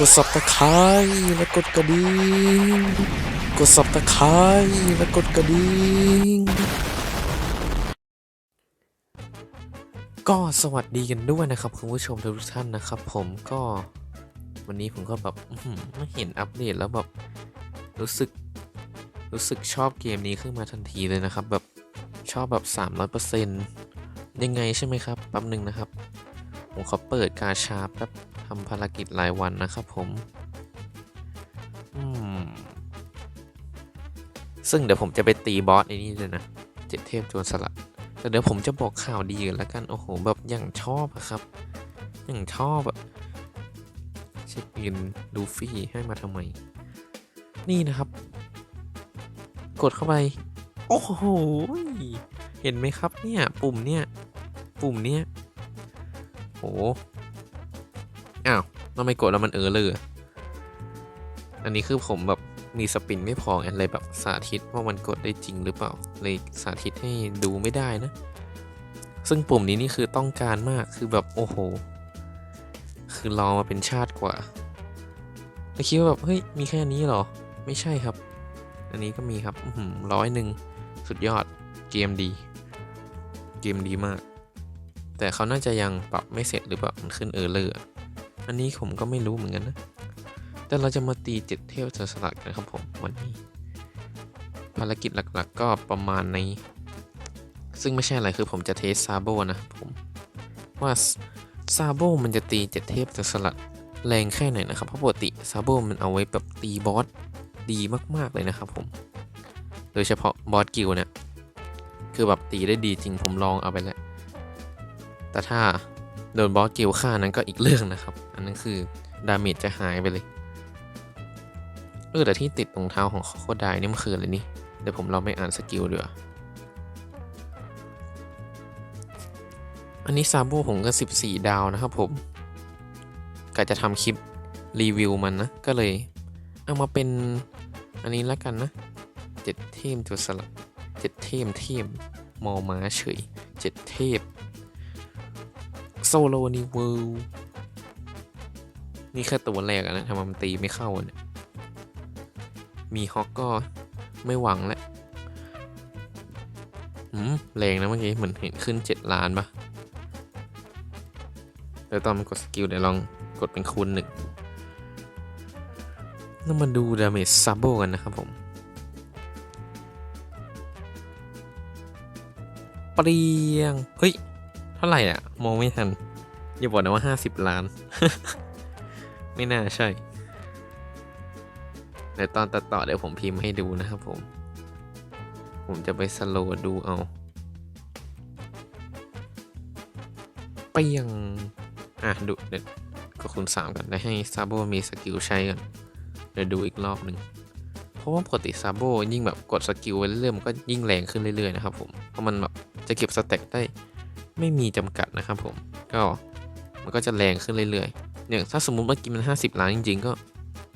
กดสับตะไคร้และกดกระดิ่ง กดสับตะไคร้และกดกระดิ่ง ก็สวัสดีกันด้วยนะครับคุณผู้ชมทุกท่านนะครับ ผมก็วันนี้ผมก็แบบไม่เห็นอัปเดตแล้วแบบรู้สึกรู้สึกชอบเกมนี้ขึ้นมาทันทีเลยนะครับ แบบชอบแบบ 300%ยังไงใช่ไหมครับแป๊บหนึ่งนะครับ ผมขอเปิดกาชาแป๊บ ทำภารกิจรายวันนะครับผม ซึ่งเดี๋ยวผมจะไปตีบอสไอ้นี่เลยนะ เจ็ดเทพโจรสลัด แต่เดี๋ยวผมจะบอกข่าวดีกันแล้วกัน โอ้โห แบบอย่างชอบอะครับ อย่างชอบอะเช็คอินดูฟี่ให้มาทำไม นี่นะครับ กดเข้าไป โอ้โห เห็นไหมครับเนี่ย ปุ่มเนี่ย ปุ่มเนี่ยโห อ้าวทำไมกดแล้วมันเออเลยอะอันนี้คือผมแบบมีสปินไม่พออะไรแบบสาธิตว่ามันกดได้จริงหรือเปล่า เลยสาธิตให้ดูไม่ได้นะ ซึ่งปุ่มนี้นี่คือต้องการมากคือแบบโอ้โห คือรอมาเป็นชาติกว่าแล้วคิดว่าแบบเฮ้ยมีแค่นี้หรอ ไม่ใช่ครับ อันนี้ก็มีครับร้อยหนึ่งสุดยอดเกมดี เกมดีมาก แต่เขาน่าจะยังปรับไม่เสร็จหรือเปล่ามันขึ้นเออเลอร์ อันนี้ผมก็ไม่รู้เหมือนกันนะ แต่เราจะมาตีเจ็ดเทพจนสลัดกันครับผมวันนี้ ภารกิจหลักๆก็ประมาณใน ซึ่งไม่ใช่อะไรคือผมจะเทสซาโบนะผมว่าซาโบมันจะตีเจ็ดเทพจนสลัดแรงแค่ไหนนะครับ เพราะปกติซาโบมันเอาไว้แบบตีบอสดีมากๆเลยนะครับผม โดยเฉพาะบอสกิลเนี่ย คือแบบตีได้ดีจริงผมลองเอาไปแล้ว แต่ถ้า โดนบอสเกลฆ่านั้นก็อีกเรื่องนะครับ อันนั้นคือดาเมจจะหายไปเลยเออแต่ที่ติดตรงเท้าของโคดายนี่มันคืออะไรนี่เดี๋ยวผมลองไปอ่านสกิลดีกว่าอันนี้ซาโบผมก็ 14 ดาวนะครับผมกะจะทำคลิปรีวิวมันนะ ก็เลยเอามาเป็นอันนี้แล้วกันนะเจ็ดเทมตัวสลับเจ็ดเทมเทมมอม้าเฉยเจ็ดเทพ โซโลนิเวิลด์นี่แค่ตัวแรกอะนะทำไมมันตีไม่เข้าเนี่ยมีฮอกก็ไม่หวังแล้วอืมแรงนะเมื่อกี้เหมือนเห็นขึ้น 7 ล้านปะเดี๋ยวตอนมันกดสกิลเดี๋ยวลองกดเป็นคูณหนึ่งแล้วมาดูดาเมจซับโบกันนะครับผมเปรียง เฮ้ยาไหร่อะ มองไม่ทัน อย่าบอกนะว่าห้าสิบล้าน ไม่น่าใช่เดี๋ยวตอนตัดต่อเดี๋ยวผมพิมพ์ให้ดูนะครับผม ผมจะไปสโลว์ดูเอาเปรียงอะ ดูเดี๋ยวก็คูณสามกันได้ให้ซาโบมีสกิลใช้กันเดี๋ยวดูอีกรอบหนึ่งเพราะว่าปกติซาโบยิ่งแบบกดสกิลไปเรื่อยๆมันก็ยิ่งแรงขึ้นเรื่อยๆนะครับผม เพราะมันแบบจะเก็บสเต็กได้ ไม่มีจำกัดนะครับผม ก็มันก็จะแรงขึ้นเรื่อยๆ อย่างถ้าสมมุติว่ากินมัน 50 ล้านจริง ๆ ก็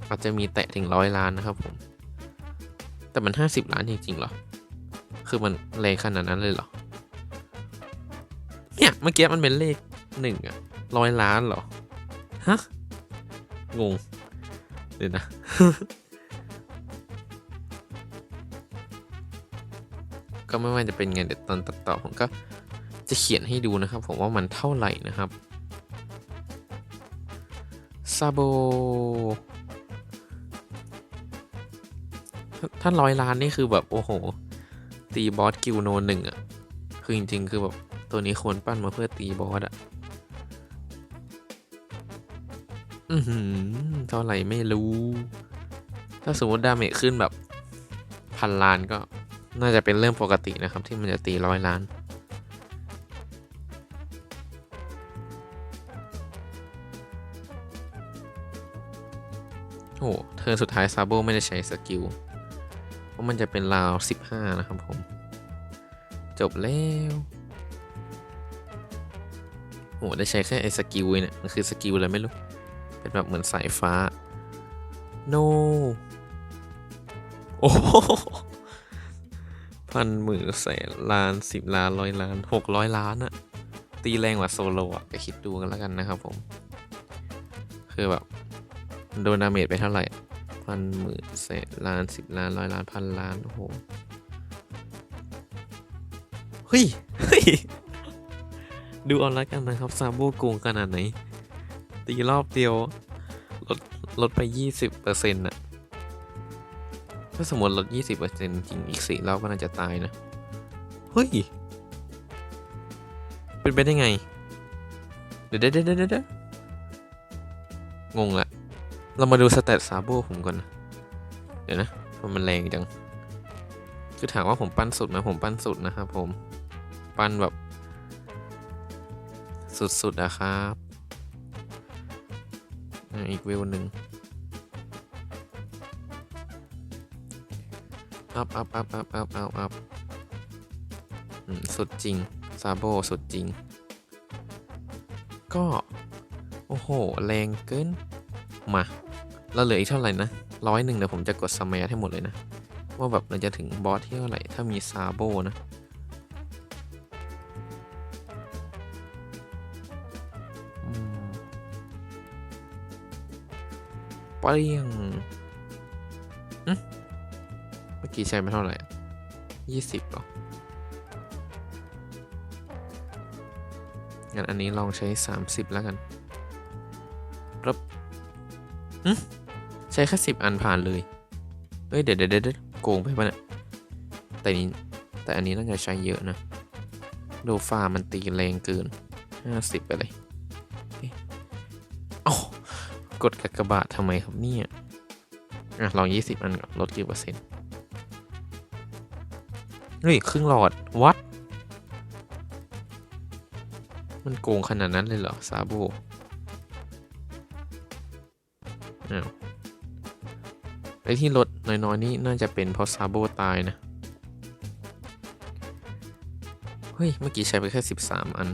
อาจจะมีแตะถึงร้อยล้านนะครับผม แต่มัน 50 ล้านจริงๆเหรอ คือมันแรงขนาดนั้นเลยเหรอ เนี่ยเมื่อกี้มันเป็นเลขหนึ่งอะร้อยล้านเหรอ ฮะ งงเดี๋ยวนะก็ไม่ว่าจะเป็นไงเดี๋ยวตอนตัดต่อผมก็ จะเขียนให้ดูนะครับผมว่ามันเท่าไหร่นะครับซาโบถ้าร้อยล้านนี่คือแบบโอ้โห ตีบอสกิลโนหนึ่งอะคือจริงๆ คือแบบตัวนี้ควรปั้นมาเพื่อตีบอสอะอือหือเท่าไหร่ไม่รู้ ถ้าสมมติดาเมจขึ้นแบบพันล้านก็น่าจะเป็นเรื่องปกตินะครับ ที่มันจะตีร้อยล้าน เธอสุดท้ายซาโบไม่ได้ใช้สกิล เพราะมันจะเป็นราว 15 นะครับผม จบแล้วโอ้ได้ใช้แค่ไอ้สกิลเนี่ย มันคือสกิลอะไรไม่รู้ เป็นแบบเหมือนสายฟ้า no โอ้โหพันหมื่นแสนล้านสิบล้านร้อยล้านหกร้อยล้านอะตีแรงกว่าโซโลอะไปคิดดูกันแล้วกันนะครับผม คือแบบ โดนดาเมจไปเท่าไหร่ พันหมื่นแสนล้านสิบล้านร้อยล้านพันล้านโอ้โหเฮ้ยเฮ้ยดูเอาละกันนะครับซาโบโกงขนาดไหน ตีรอบเดียวลดลดไปยี่สิบเปอร์เซ็นต์ะถ้าสมมติลดยี่สิบเปอร์เซ็นต์จริงอีกสี่รอบก็น่าจะตายนะ เฮ้ย เป็นไปได้ไง เดะเดี๋ยวเดี๋ยวเดี๋ยวเดี๋ยวงงละ เรามาดูสเตตซาโบผมก่อน เดี๋ยวนะมันมันแรงจัง คือถามว่าผมปั้นสุดไหมผมปั้นสุดนะครับผม ปั้นแบบ สุดๆนะครับอีกวิวหนึ่งอัพอัพอัพอัพอัพอัพอัพอืมสุดจริง ซาโบสุดจริง ก็ โอ้โห แรงเกิน มา เราเหลืออีกเท่าไหร่นะร้อยหนึ่งเดี๋ยวผมจะกดสมัยให้หมดเลยนะ ว่าแบบเราจะถึงบอสที่เท่าไหร่ ถ้ามีซาโบนะอืมเปรี้ยงเมื่อกี้ใช้ไปเท่าไหร่ยี่สิบหรองั้นอันนี้ลองใช้30แล้วกันรับหึ ใช้แค่สิบอันผ่านเลยเฮ้ยเดี๋ยวเดี๋ยวเดี๋ยวโกงไปปะเนี่ยแต่นี้แต่อันนี้น่าจะใช้เยอะนะโดฟามันตีแรงเกิน 50 ไปเลยเอ๊ะเอ้ากดกากบาททำไมครับเนี่ย อะ ลอง 20 อันก่อนลดกี่เปอร์เซ็นต์เฮ้ยครึ่งหลอด วัด มันโกงขนาดนั้นเลยเหรอ ซาโบอ้าว ไอ้ที่ลดน้อยๆนี่น่าจะเป็นเพราะซาโบตายนะ เฮ้ย เมื่อกี้ใช้ไปแค่ 13 อัน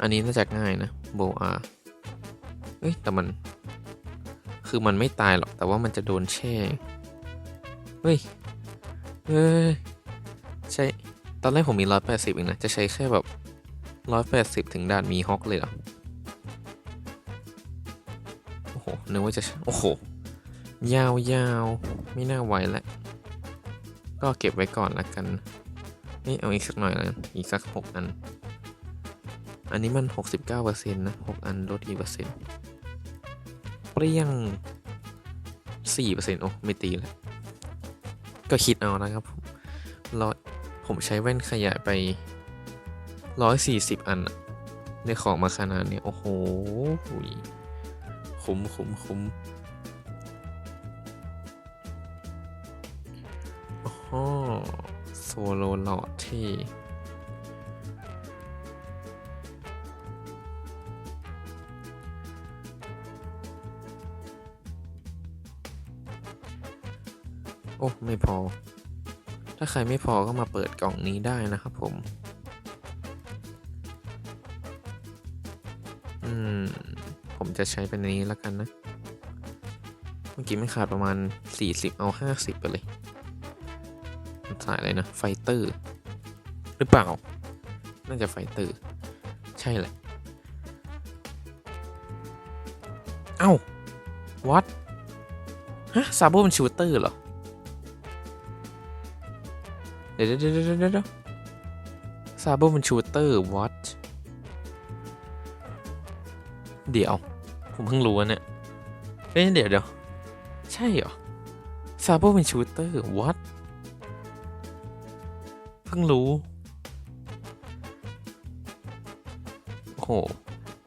อันนี้น่าจะง่ายนะโบอาเฮ้ย แต่มัน คือมันไม่ตายหรอก แต่ว่ามันจะโดนแช่ เฮ้ย เฮ้ย ใช่ ตอนแรกผมมี 180เองนะ จะใช้แค่แบบร้อยแปดสิบถึงด่านมีฮอกเลยเหรอ โอ้โห นึกว่าจะ โอ้โห ยาวยาวๆไม่น่าไหวแล้วก็เก็บไว้ก่อนละกัน นี่เอาอีกสักหน่อยล้วกันอีกสักหกอัน อันนี้มันหกสิบเก้าเปอร์เซ็นต์นะหกอันลดกี่เปอร์เซ็นต์เปรี้ยงสี่เปอร์เซ็นต์โอ้ไม่ตีแล้ว ก็คิดเอานะครับผมร้อยผมใช้แว่นขยายไปร้อยสี่สิบอันอะได้ของมาขนาดนี้ โอ้โหคุ้มคุ้มคุ้ม โอ้โหโซโลหลอดที่โอ้ ไม่พอ ถ้าใครไม่พอก็มาเปิดกล่องนี้ได้นะครับผม อืม ผมจะใช้เป็นนี้แล้วกันนะ เมื่อกี้ไม่ขาดประมาณ 40 เอา 50 ไปเลย สายอะไรนะ ไฟเตอร์ หรือเปล่า น่าจะไฟเตอร์ ใช่แหละ เอ้าวัดฮะซาโบมันชูเตอร์เหรอ เดี๋ยวเดี๋ยวเดี๋ยวเดี๋ยวซาโบมันชูเตอร์วัดเดี๋ยว ผมเพิ่งรู้เนี่ยเอ้ยเดี๋ยวเดี๋ยว ใช่เหรอซาโบเป็นชูเตอร์ what พิ่งรู้ โอ้โห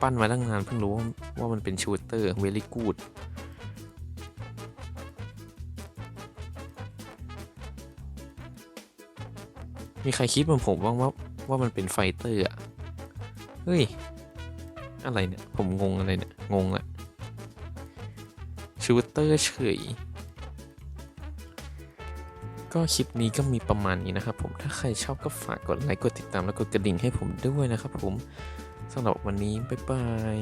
ปั้นมาตั้งนานเพิ่งรู้ว่าว่ามันเป็นชูเตอร์ very good มีใครคิดเหมือนผมบ้างว่าว่ามันเป็นไฟเตอร์อะเฮ้ย อะไรเนี่ย ผมงงอะไรเนี่ย งงละชูเตอร์เฉย ก็คลิปนี้ก็มีประมาณนี้นะครับผมถ้าใครชอบก็ฝากกดไลค์กดติดตามแล้วกดกระดิ่งให้ผมด้วยนะครับผมสำหรับวันนี้บ๊ายบาย